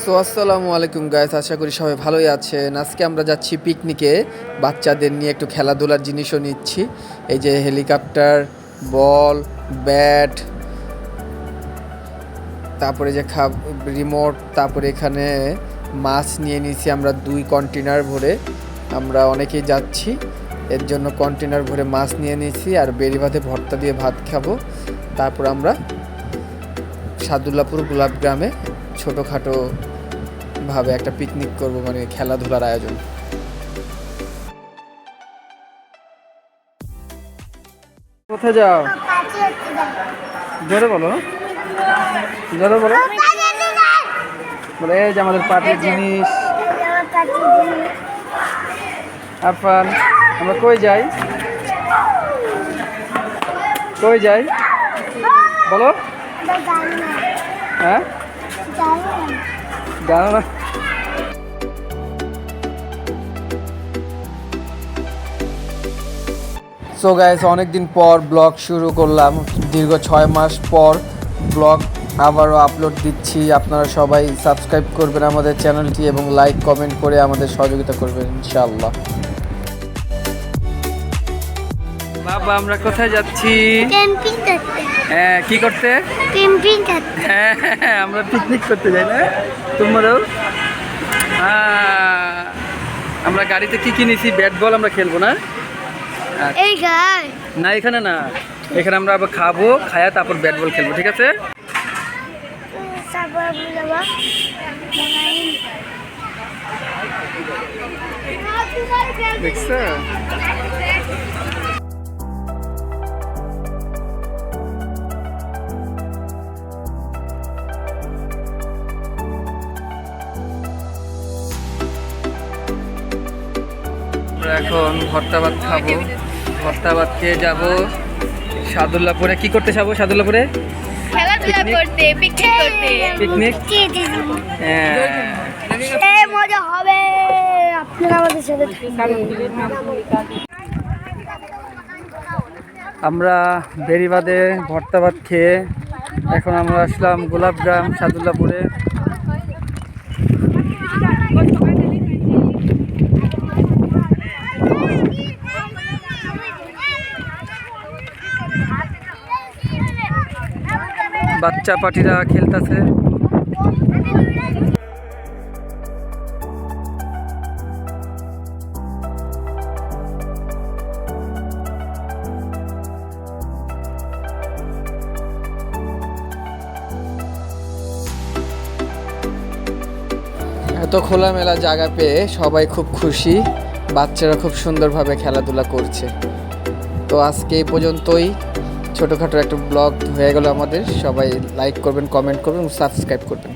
So আসসালামু আলাইকুম guys আশা করি সবাই ভালোই আছেন। আজকে আমরা যাচ্ছি পিকনিকে বাচ্চাদের নিয়ে একটু খেলাধুলার জিনিসও নিচ্ছি। এই যে হেলিকপ্টার বল ব্যাট তারপরে যে খা রিমোট তারপরে এখানে মাছ নিয়ে নিয়েছি আমরা দুই কন্টেনার ভরে। আমরা অনেকেই যাচ্ছি, এর জন্য কন্টেনার ভরে মাছ নিয়ে নিয়েছি আর বেরি ভাতে ভর্তা দিয়ে ভাত খাব। তারপর আমরা সাদুল্লাপুর গোলাপ গ্রামে ছোটোখাটো ভাবে একটা পিকনিক করব মানে খেলাধুলার আয়োজন। কোথায় যাও? জোরে বলো। জোরে বলো। বলে, এই যে আমাদের পার্টির জিনিস। আরফান আমরা কই যাই? কই যাই? বলো। হ্যাঁ? জানো না। সো গাইস অনেকদিন পর ব্লগ শুরু করলাম। দীর্ঘ ছয় মাস পর ব্লগ আবারও আপলোড দিচ্ছি। আপনারা সবাই সাবস্ক্রাইব করবেন আমাদের চ্যানেলটি এবং লাইক কমেন্ট করে আমাদের সহযোগিতা করবেন ইনশাআল্লাহ। বাবা আমরা কোথায় যাচ্ছি? ক্যাম্পিং করতে। হ্যাঁ কি করতে? ক্যাম্পিং করতে। হ্যাঁ আমরা পিকনিক করতে যাই না? তোমরাও? আমরা গাড়িতে কি কিনেছি ব্যাট বল আমরা খেলব না? এই গাই। না এখানে না। এখানে আমরা আবার খাব খায়া তারপর ব্যাট বল খেলব ঠিক আছে? দেখছ? এখন ভর্তা ভাত খাব। ভর্তা ভাত খেয়ে যাব। সাদুল্লাপুরে কি করতে যাব সাদুল্লাপুরে? পিকনিক পিকনিক হ্যাঁ। এ মজা হবে। আপনারা আমাদের সাথে আমরা বেরিবাদে ভর্তা ভাত খেয়ে এখন আমরা আসলাম গোলাপগ্রাম সাদুল্লাপুরে। বাচ্চা পাটিরা খেলতেছে। এত খোলামেলা জায়গা পেয়ে সবাই খুব খুশি। বাচ্চারা খুব সুন্দরভাবে খেলাধুলা করছে। তো আজকে এই পর্যন্তই। ছোটোখাটো একটা ব্লগ হয়ে গেল আমাদের। সবাই লাইক করবেন কমেন্ট করবেন সাবস্ক্রাইব করবেন।